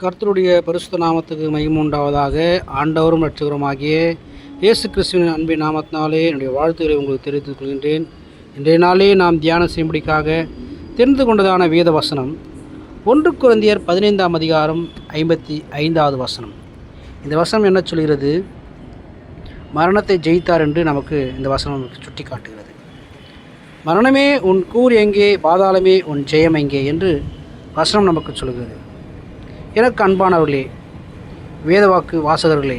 கர்த்தருடைய பரிசுத்த நாமத்துக்கு மகிமுண்டாவதாக ஆண்டவரும் லட்சகரமாகிய இயேசு கிறிஸ்துவின் அன்பின் நாமத்தினாலே என்னுடைய வாழ்த்துக்களை உங்களுக்கு தெரிவித்துக் கொள்கின்றேன். இன்றைய நாளே நாம் தியானம் செய்யும்படிக்காக தெரிந்து கொண்டதான வேத வசனம் ஒன்று குழந்தையர் பதினைந்தாம் அதிகாரம் ஐம்பத்தி ஐந்தாவது வசனம். இந்த வசனம் என்ன சொல்கிறது? மரணத்தை ஜெயித்தார் என்று நமக்கு இந்த வசனம் சுட்டி காட்டுகிறது மரணமே உன் கூர் எங்கே பாதாளமே உன் ஜெயம் எங்கே என்று வசனம் நமக்கு சொல்கிறது. எனக்கு அன்பானவர்களே வேதவாக்கு வாசகர்களே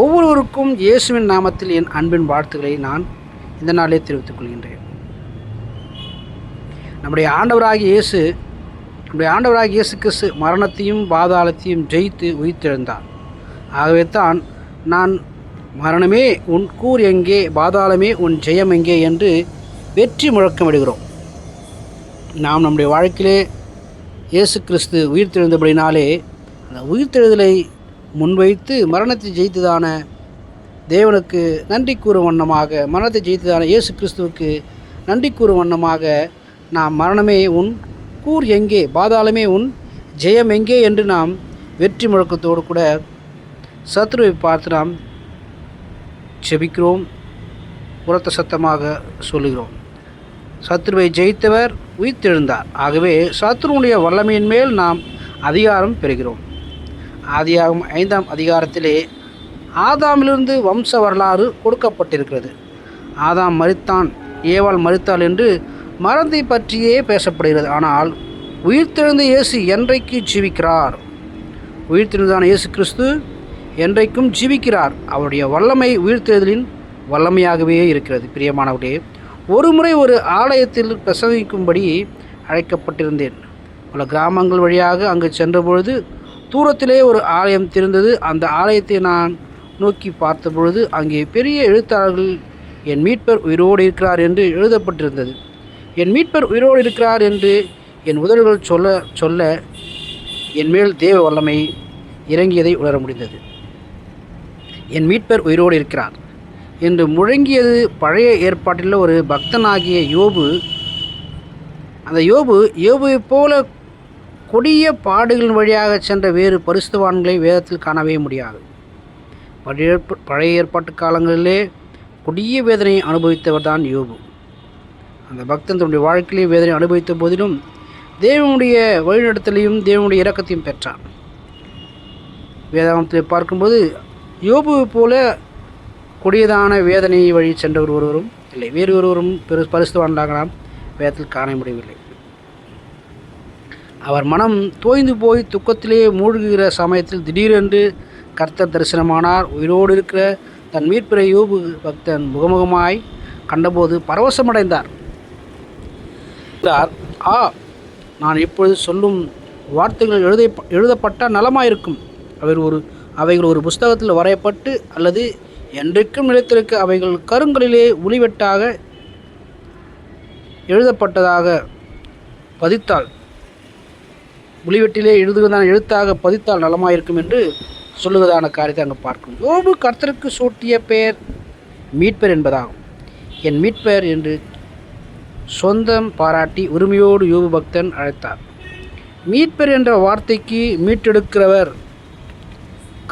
ஒவ்வொருவருக்கும் இயேசுவின் நாமத்தில் என் அன்பின் வாழ்த்துக்களை நான் இந்த நாளே தெரிவித்துக் கொள்கின்றேன். நம்முடைய ஆண்டவராகிய இயேசு நம்முடைய ஆண்டவராகிய இயேசு கிறிஸ்து மரணத்தையும் பாதாளத்தையும் ஜெயித்து உயிர்த்தெழுந்தார். ஆகவே தான் நான் மரணமே உன் கூர் எங்கே பாதாளமே உன் ஜெயம் எங்கே என்று வெற்றி முழக்கமிடுகிறோம். நாம் நம்முடைய வாழ்க்கையிலே இயேசு கிறிஸ்து உயிர்த்தெழுந்தபடினாலே அந்த உயிர்த்தெழுதலை முன்வைத்து மரணத்தை ஜெயித்ததான தேவனுக்கு நன்றி கூறும் வண்ணமாக மரணத்தை ஜெயித்ததான இயேசு கிறிஸ்துவுக்கு நன்றி கூறும் வண்ணமாக நாம் மரணமே உன் கூர் எங்கே பாதாளமே உன் ஜெயம் எங்கே என்று நாம் வெற்றி முழக்கத்தோடு கூட சத்ருவை பார்த்து நாம் செபிக்கிறோம். உரத்த சத்தமாக சொல்லுகிறோம். சத்ருவை ஜெயித்தவர் உயிர்த்தெழுந்தார். ஆகவே சத்ருனுடைய வல்லமையின் மேல் நாம் அதிகாரம் பெறுகிறோம். ஆதியாகும் ஐந்தாம் அதிகாரத்திலே ஆதாமிலிருந்து வம்ச வரலாறு கொடுக்கப்பட்டிருக்கிறது. ஆதாம் மறித்தான் ஏவாள் மறித்தாள் என்று மறந்தை பற்றியே பேசப்படுகிறது. ஆனால் உயிர்த்தெழுந்த இயேசு என்றைக்கு ஜீவிக்கிறார்? உயிர்த்தெழுந்தான இயேசு கிறிஸ்து என்றைக்கும் ஜீவிக்கிறார். அவருடைய வல்லமை உயிர்த்தெழுதலின் வல்லமையாகவே இருக்கிறது. பிரியமானவர்களே ஒரு முறை ஒரு ஆலயத்தில் பிரசங்கிக்கும்படி அழைக்கப்பட்டிருந்தேன். பல கிராமங்கள் வழியாக அங்கு சென்றபொழுது தூரத்திலே ஒரு ஆலயம் தெரிந்தது அந்த ஆலயத்தை நான் நோக்கி பார்த்தபொழுது அங்கே பெரிய எழுத்தாளர்கள் என் மீட்பர் உயிரோடு இருக்கிறார் என்று எழுதப்பட்டிருந்தது. என் மீட்பர் உயிரோடு இருக்கிறார் என்று என் உதடுகள் சொல்ல சொல்ல என் மேல் தேவ வல்லமை இறங்கியதை உணர முடிந்தது. என் மீட்பர் உயிரோடு இருக்கிறார். என்று முழங்கியது பழைய ஏற்பாட்டில் ஒரு பக்தனாகிய யோபு. அந்த யோபு யோபுவைப் போல கொடிய பாடுகளின் வழியாக சென்ற வேறு பரிசுத்தவான்களை வேதத்தில் காணவே முடியாது. பழைய பழைய ஏற்பாட்டு காலங்களிலே கொடிய வேதனை அனுபவித்தவர் தான் யோபு. அந்த பக்தன் தன்னுடைய வாழ்க்கையிலே வேதனை அனுபவித்த போதிலும் தேவனுடைய வழிநடத்தலையும் தேவனுடைய இரக்கத்தையும் பெற்றான். வேதாந்தத்தை பார்க்கும்போது யோபுவை போல கொடியதான வேதனை வழி சென்றவர் ஒருவரும் இல்லை வேறு ஒருவரும் பெரு பரிசு வாழ்ந்தாங்களாம் வேதத்தில் காண முடியவில்லை. அவர் மனம் தோய்ந்து போய் துக்கத்திலே மூழ்குகிற சமயத்தில் திடீரென்று கர்த்தர் தரிசனமானார். உயிரோடு இருக்கிற தன் மீட்பிற யோபு பக்தன் முகமுகமாய் கண்டபோது பரவசமடைந்தார். ஆ நான் இப்பொழுது சொல்லும் வார்த்தைகள் எழுத எழுதப்பட்டால் நலமாயிருக்கும். அவர் ஒரு அவைகள் ஒரு புஸ்தகத்தில் வரையப்பட்டு அல்லது என்றைக்கும் நிலைத்திருக்க அவைகள் கருங்களிலே ஒளிவெட்டாக எழுதப்பட்டதாக பதித்தால் ஒளிவெட்டிலே எழுதுவதான எழுத்தாக பதித்தால் நலமாயிருக்கும் என்று சொல்லுவதான காரியத்தை அங்கே பார்க்கும். யோபு கர்த்தருக்கு சூட்டிய பெயர் மீட்பர் என்பதாகும். என் மீட்பர் என்று சொந்தம் பாராட்டி உரிமையோடு யோபு பக்தன் அழைத்தார். மீட்பர் என்ற வார்த்தைக்கு மீட்டெடுக்கிறவர்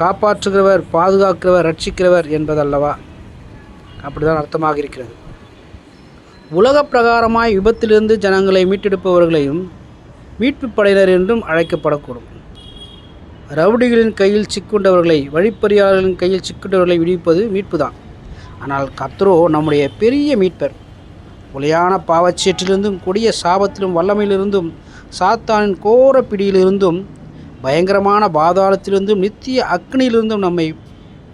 காப்பாற்றுகிறவர் பாதுகாக்கிறவர் ரட்சிக்கிறவர் என்பதல்லவா? அப்படிதான் அர்த்தமாக இருக்கிறது உலக பிரகாரமாய் விபத்திலிருந்து ஜனங்களை மீட்டெடுப்பவர்களையும் மீட்பு படையினர் என்றும் அழைக்கப்படக்கூடும். ரவுடிகளின் கையில் சிக்குண்டவர்களை வழிப்பறியாளர்களின் கையில் சிக்குண்டவர்களை விடுவிப்பது மீட்புதான். ஆனால் கத்ரோ நம்முடைய பெரிய மீட்பர் உலையான பாவச்சேற்றிலிருந்தும் கொடிய சாபத்திலும் வல்லமையிலிருந்தும் சாத்தானின் கோர பிடியிலிருந்தும் பயங்கரமான பாதாளத்திலிருந்தும் நித்திய அக்னியிலிருந்தும் நம்மை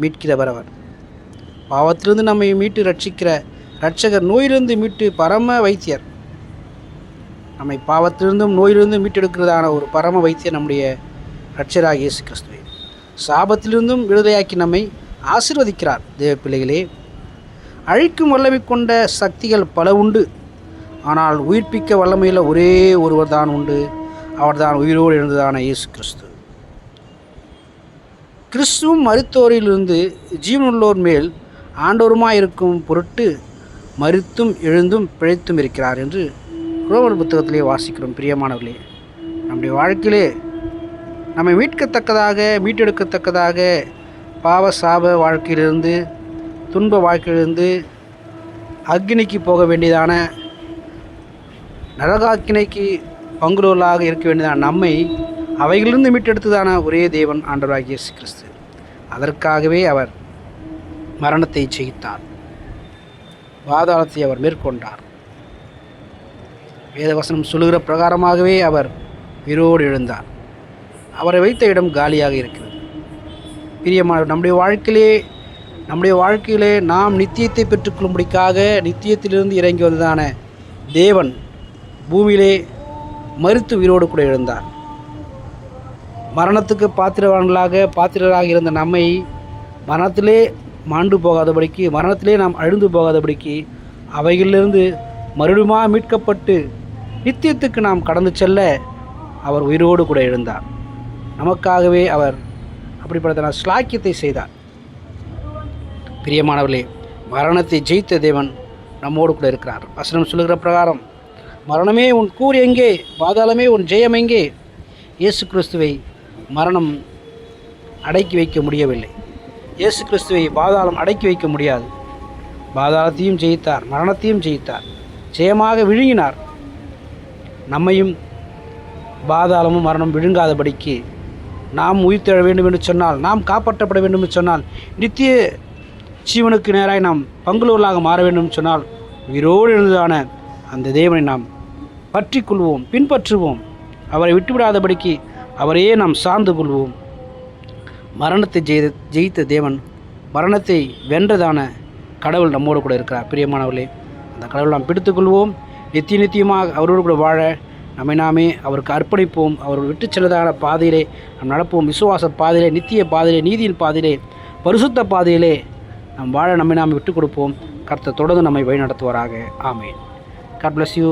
மீட்கிறவர் அவர் பாவத்திலிருந்து நம்மை மீட்டு ரட்சிக்கிற ரட்சகர் நோயிலிருந்து மீட்டு பரம வைத்தியர். நம்மை பாவத்திலிருந்தும் நோயிலிருந்தும் மீட்டெடுக்கிறதான ஒரு பரம வைத்தியர் நம்முடைய ரட்சராக இயேசு கிறிஸ்துவை. சாபத்திலிருந்தும் விடுதலையாக்கி நம்மை ஆசிர்வதிக்கிறார். தேவ பிள்ளைகளே அழிக்கும் வல்லமை கொண்ட சக்திகள் பல உண்டு. ஆனால் உயிர்ப்பிக்க வல்லமையில் ஒரே ஒருவர் தான் உண்டு. அவர்தான் உயிரோடு எழுந்ததான இயேசு கிறிஸ்து. கிறிஸ்துவும் மருத்துவரிலிருந்து ஜீவனுள்ளோர் மேல் ஆண்டோருமாய் இருக்கும் பொருட்டு மறுத்தும் எழுந்தும் பிழைத்தும் இருக்கிறார் என்று ரோமர் புத்தகத்திலே வாசிக்கிறோம். பிரியமானவர்களே நம்முடைய வாழ்க்கையிலே நம்மை மீட்கத்தக்கதாக மீட்டெடுக்கத்தக்கதாக பாவ சாப வாழ்க்கையிலிருந்து துன்ப வாழ்க்கையிலிருந்து அக்னிக்கு போக வேண்டியதான நரகாக்கினைக்கு பங்குள்ளவர்களாக இருக்க வேண்டியதான நம்மை அவைகளிலிருந்து மீட்டெடுத்ததான ஒரே தேவன் ஆண்டவராகிய இயேசு கிறிஸ்து. அதற்காகவே அவர் மரணத்தை ஜெயித்தார். பாதாளத்தை அவர் மேற்கொண்டார். வேதவசனம் சொல்லுகிற பிரகாரமாகவே அவர் உயிரோடு எழுந்தார். அவரை வைத்த இடம் காலியாக இருக்கிறது. பிரியமான நம்முடைய வாழ்க்கையிலே நம்முடைய வாழ்க்கையிலே நாம் நித்தியத்தை பெற்றுக்கொள்ளும்படிக்காக நித்தியத்திலிருந்து இறங்கி வந்ததான தேவன் பூமியிலே மறுத்து உயிரோடு கூட எழுந்தார். மரணத்துக்கு பாத்திரவான்களாக பாத்திரராக இருந்த நம்மை மரணத்திலே மாண்டு போகாதபடிக்கு மரணத்திலே நாம் அழுந்து போகாதபடிக்கு அவைகளிலிருந்து மறுபடியுமா மீட்கப்பட்டு நித்தியத்துக்கு நாம் கடந்து செல்ல அவர் உயிரோடு கூட எழுந்தார். நமக்காகவே அவர் அப்படிப்பட்ட ஸ்லாக்கியத்தை செய்தார். பிரியமானவர்களே மரணத்தை ஜெயித்த தேவன் நம்மோடு கூட இருக்கிறார். வசனம் சொல்லுகிற பிரகாரம் மரணமே உன் கூர் எங்கே? பாதாளமே உன் ஜெயம் எங்கே? இயேசு கிறிஸ்துவை மரணம் அடக்கி வைக்க முடியவில்லை. இயேசு கிறிஸ்துவை பாதாளம் அடக்கி வைக்க முடியாது. பாதாளத்தையும் ஜெயித்தார் மரணத்தையும் ஜெயித்தார் ஜெயமாக விழுங்கினார். நம்மையும் பாதாளமும் மரணம் விழுங்காதபடிக்கு நாம் உயிர்த்தெழ வேண்டும் என்று சொன்னால் நாம் காப்பாற்றப்பட வேண்டும் என்று சொன்னால் நித்திய ஜீவனுக்கு நேராய் நாம் பங்குள்ளவர்களாக மாற வேண்டும் என்று சொன்னால் உயிரோடு எழுந்ததான அந்த தேவனை நாம் பற்றி கொள்வோம் பின்பற்றுவோம். அவரை விட்டுவிடாதபடிக்கு அவரையே நாம் சார்ந்து கொள்வோம். மரணத்தை ஜெய ஜெயித்த தேவன் மரணத்தை வென்றதான கடவுள் நம்மோடு கூட இருக்கிறார். பிரியமானவர்களே அந்த கடவுள் நாம் பிடித்துக்கொள்வோம். நித்திய நித்தியமாக அவரோடு கூட வாழ நம்மை நாமே அவருக்கு அர்ப்பணிப்போம். அவர் விட்டு செல்லதான பாதையிலே நாம் நடப்போம். விசுவாச பாதையிலே நித்திய பாதையிலே நீதியின் பாதையிலே பரிசுத்த பாதையிலே நாம் வாழ நம்மை நாம் விட்டு கொடுப்போம். கர்த்த தொடர்ந்து நம்மை வழி நடத்துவாராக ஆமேன். God bless you